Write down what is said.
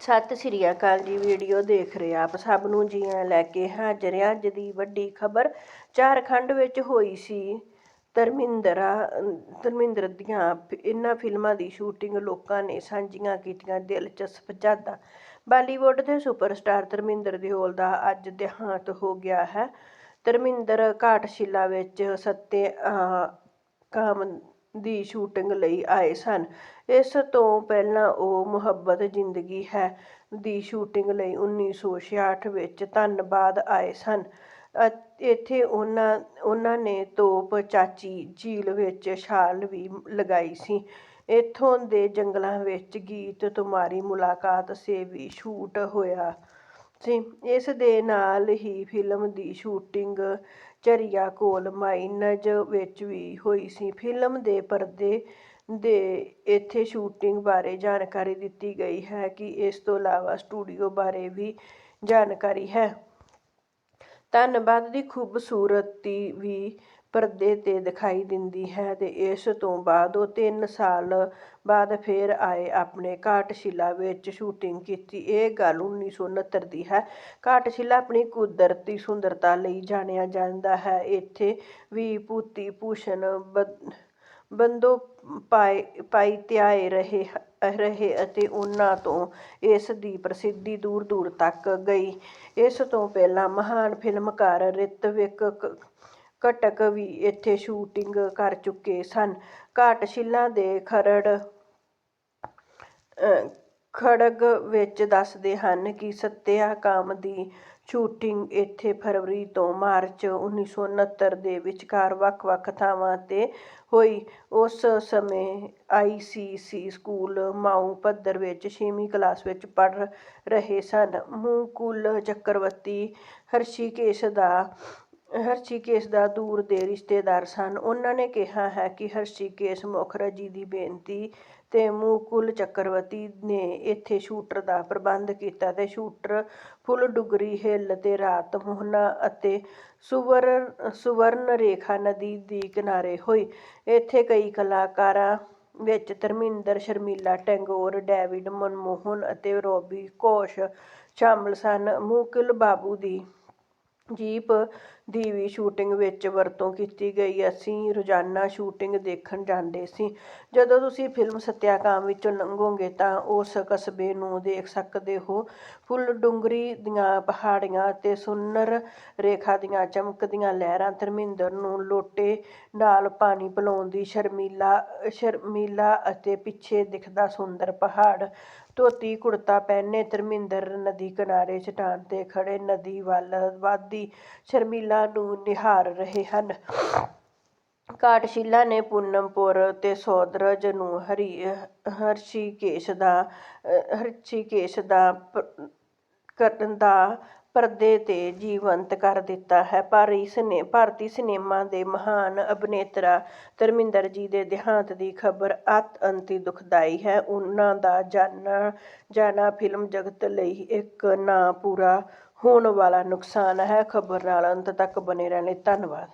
ਸਤਿ ਸ੍ਰੀ ਅਕਾਲ ਜੀ, ਵੀਡੀਓ ਦੇਖ ਰਹੇ ਆਪ ਸਭ ਨੂੰ ਜੀਆਂ ਲੈ ਕੇ ਹਾਜ਼ਰ ਹਾਂ। ਅੱਜ ਦੀ ਵੱਡੀ ਖਬਰ ਝਾਰਖੰਡ ਵਿੱਚ ਹੋਈ ਸੀ। ਧਰਮਿੰਦਰਾ, ਧਰਮਿੰਦਰ ਦੀਆਂ ਇਹਨਾਂ ਫਿਲਮਾਂ ਦੀ ਸ਼ੂਟਿੰਗ ਲੋਕਾਂ ਨੇ ਸਾਂਝੀਆਂ ਕੀਤੀਆਂ ਦਿਲਚਸਪ ਯਾਦਾਂ। ਬਾਲੀਵੁੱਡ ਦੇ ਸੁਪਰਸਟਾਰ ਧਰਮਿੰਦਰ ਦਿਓਲ ਦਾ ਅੱਜ ਦੇਹਾਂਤ ਹੋ ਗਿਆ ਹੈ। ਧਰਮਿੰਦਰ ਘਾਟਸ਼ਿਲਾ ਵਿੱਚ ਸੱਤੇ ਕਾਮ ਦੀ ਸ਼ੂਟਿੰਗ ਲਈ ਆਏ ਸਨ। ਇਸ ਤੋਂ ਪਹਿਲਾਂ ਉਹ ਮੁਹੱਬਤ ਜ਼ਿੰਦਗੀ ਹੈ ਦੀ ਸ਼ੂਟਿੰਗ ਲਈ 1966 ਵਿੱਚ ਧੰਨਬਾਦ ਆਏ ਸਨ। ਇੱਥੇ ਉਹਨਾਂ ਉਹਨਾਂ ਨੇ ਤੋਪ ਚਾਚੀ ਝੀਲ ਵਿੱਚ ਛਾਲ ਵੀ ਲਗਾਈ ਸੀ। ਇੱਥੋਂ ਦੇ ਜੰਗਲਾਂ ਵਿੱਚ ਗੀਤ, ਤੁਮਾਰੀ ਮੁਲਾਕਾਤ, ਸੇ ਵੀ ਸ਼ੂਟ ਹੋਇਆ। ਸੀ ਇਸ ਦੇ ਨਾਲ ਹੀ ਫਿਲਮ ਦੀ ਸ਼ੂਟਿੰਗ ਝਰੀਆ ਕੋਲ ਮਾਈਨਜ਼ ਵਿੱਚ ਵੀ ਹੋਈ ਸੀ। ਫਿਲਮ ਦੇ ਪਰਦੇ ਦੇ ਇੱਥੇ ਸ਼ੂਟਿੰਗ ਬਾਰੇ ਜਾਣਕਾਰੀ ਦਿੱਤੀ ਗਈ ਹੈ ਕਿ ਇਸ ਤੋਂ ਇਲਾਵਾ ਸਟੂਡੀਓ ਬਾਰੇ ਵੀ ਜਾਣਕਾਰੀ ਹੈ। ਧੰਨਵਾਦ ਦੀ ਖੂਬਸੂਰਤੀ ਵੀ ਪਰਦੇ ਤੇ ਦਿਖਾਈ ਦਿੰਦੀ ਹੈ ਅਤੇ ਇਸ ਤੋਂ ਬਾਅਦ ਉਹ ਤਿੰਨ ਸਾਲ ਬਾਅਦ ਫਿਰ ਆਏ ਆਪਣੇ ਘਾਟਸ਼ਿਲਾ ਵਿੱਚ ਸ਼ੂਟਿੰਗ ਕੀਤੀ। ਇਹ ਗੱਲ 1969 ਦੀ ਹੈ। ਘਾਟਸ਼ਿਲਾ ਆਪਣੀ ਕੁਦਰਤੀ ਸੁੰਦਰਤਾ ਲਈ ਜਾਣਿਆ ਜਾਂਦਾ ਹੈ। ਇੱਥੇ ਵੀ ਭੂਤੀ ਭੂਸ਼ਣ ਬ- ਬੰਦੋ ਪਾਏ ਪਾਈ ਧਿਆਏ ਰਹੇ ਰਹੇ ਅਤੇ ਉਹਨਾਂ ਤੋਂ ਇਸ ਦੀ ਪ੍ਰਸਿੱਧੀ ਦੂਰ ਦੂਰ ਤੱਕ ਗਈ। ਇਸ ਤੋਂ ਪਹਿਲਾਂ ਮਹਾਨ ਫਿਲਮਕਾਰ ਰਿਤਵਿਕ ਘਟਕ ਵੀ ਇੱਥੇ ਸ਼ੂਟਿੰਗ ਕਰ ਚੁੱਕੇ ਸਨ। ਘਾਟਸ਼ਿਲਾ ਦੇ ਖਰੜ ਖੜਗ ਵਿੱਚ ਦੱਸਦੇ ਹਨ ਕਿ ਸੱਤਿਆ ਕਾਮ ਦੀ ਸ਼ੂਟਿੰਗ ਇੱਥੇ ਫਰਵਰੀ ਤੋਂ ਮਾਰਚ 1969 ਦੇ ਵਿਚਕਾਰ ਵੱਖ-ਵੱਖ ਥਾਵਾਂ ਤੇ ਹੋਈ। ਉਸ ਸਮੇਂ ਆਈਸੀਸੀ ਸਕੂਲ ਮਾਊ ਪੱਧਰ ਵਿੱਚ 6ਵੀਂ ਕਲਾਸ ਵਿੱਚ ਪੜ੍ਹ ਰਹੇ ਸਨ। ਮੁਕੁਲ ਚੱਕਰਵਰਤੀ ਹਰਸ਼ੀਕੇਸ਼ ਦਾ ਹਰਸ਼ੀਕੇਸ਼ ਦਾ ਦੂਰ ਦੇ ਰਿਸ਼ਤੇਦਾਰ ਸਨ। ਉਹਨਾਂ ਨੇ ਕਿਹਾ ਹੈ ਕਿ ਹਰਸ਼ੀਕੇਸ਼ ਮੁਖਰਜੀ ਦੀ ਬੇਨਤੀ ਤੇ ਮੁਕੁਲ ਚੱਕਰਵਰਤੀ ਨੇ ਇੱਥੇ ਸ਼ੂਟਰ ਦਾ ਪ੍ਰਬੰਧ ਕੀਤਾ ਤੇ ਸ਼ੂਟਰ ਫੁੱਲ ਡੁਗਰੀ ਹਿੱਲ ਤੇ ਰਾਤ ਮੋਹਨਾ ਅਤੇ ਸੁਵਰਨ ਸੁਵਰਨ ਰੇਖਾ ਨਦੀ ਦੀ ਕਿਨਾਰੇ ਹੋਈ। ਇੱਥੇ ਕਈ ਕਲਾਕਾਰਾਂ ਵਿੱਚ ਧਰਮਿੰਦਰ ਸ਼ਰਮੀਲਾ, ਟੈਗੋਰ, ਡੇਵਿਡ ਮਨਮੋਹਨ ਅਤੇ ਰੋਬੀ ਘੋਸ਼ ਸ਼ਾਮਲ ਸਨ। ਮੁਕੁਲ ਬਾਬੂ ਦੀ ਜੀਪ ਦੀ ਵੀ ਸ਼ੂਟਿੰਗ ਵਿੱਚ ਵਰਤੋਂ ਕੀਤੀ ਗਈ। ਅਸੀਂ ਰੋਜ਼ਾਨਾ ਸ਼ੂਟਿੰਗ ਦੇਖਣ ਜਾਂਦੇ ਸੀ। ਜਦੋਂ ਤੁਸੀਂ ਫਿਲਮ ਸੱਤਿਆਕਾਮ ਵਿੱਚੋਂ ਲੰਘੋਗੇ ਤਾਂ ਉਸ ਕਸਬੇ ਨੂੰ ਦੇਖ ਸਕਦੇ ਹੋ। ਫੁੱਲ ਡੁੰਗਰੀ ਦੀਆਂ ਪਹਾੜੀਆਂ ਅਤੇ ਸੁੰਨਰ ਰੇਖਾ ਦੀਆਂ ਚਮਕਦੀਆਂ ਲਹਿਰਾਂ। ਧਰਮਿੰਦਰ ਨੂੰ ਲੋਟੇ ਨਾਲ ਪਾਣੀ ਪਿਲਾਉਂਦੀ ਸ਼ਰਮੀਲਾ ਸ਼ਰਮੀਲਾ ਅਤੇ ਪਿੱਛੇ ਦਿਖਦਾ ਸੁੰਦਰ ਪਹਾੜ। ਧੋਤੀ ਕੁੜਤਾ ਪਹਿਨੇ ਧਰਮਿੰਦਰ ਨਦੀ ਕਿਨਾਰੇ, ਚਟਾਨ ਤੇ ਖੜੇ ਨਦੀ ਵੱਲ ਵਧਦੀ ਸ਼ਰਮੀਲਾ ਨੂੰ ਨਿਹਾਰ ਰਹੇ ਹਨ। ਘਾਟਸ਼ਿਲਾ ਨੇ ਪੂਨਮਪੁਰ ਤੇ ਸੌਦਰਜ ਨੂੰ ਹਰੀ, ਹਰਸ਼ੀਕੇਸ਼ ਦਾ ਹਰਸ਼ੀਕੇਸ਼ ਦਾ ਕਰਨ ਦਾ ਪਰਦੇ ਤੇ ਜੀਵੰਤ ਕਰ ਦਿੱਤਾ ਹੈ। ਪਰ ਇਸ ਨੇ ਭਾਰਤੀ ਸਿਨੇਮਾ ਦੇ ਮਹਾਨ ਅਭਿਨੇਤਰਾ ਧਰਮਿੰਦਰ ਜੀ ਦੇ ਦੇਹਾਂਤ ਦੀ ਖਬਰ ਅਤਿਅੰਤ ਦੁਖਦਾਈ ਹੈ। ਉਹਨਾਂ ਦਾ ਜਾਣਾ ਜਾਣਾ ਫਿਲਮ ਜਗਤ ਲਈ ਇੱਕ ਨਾ ਪੂਰਾ ਹੋਣ ਵਾਲਾ ਨੁਕਸਾਨ ਹੈ ਖਬਰ ਨਾਲ ਅੰਤ ਤੱਕ ਬਣੇ ਰਹਿਣ ਲਈ ਧੰਨਵਾਦ।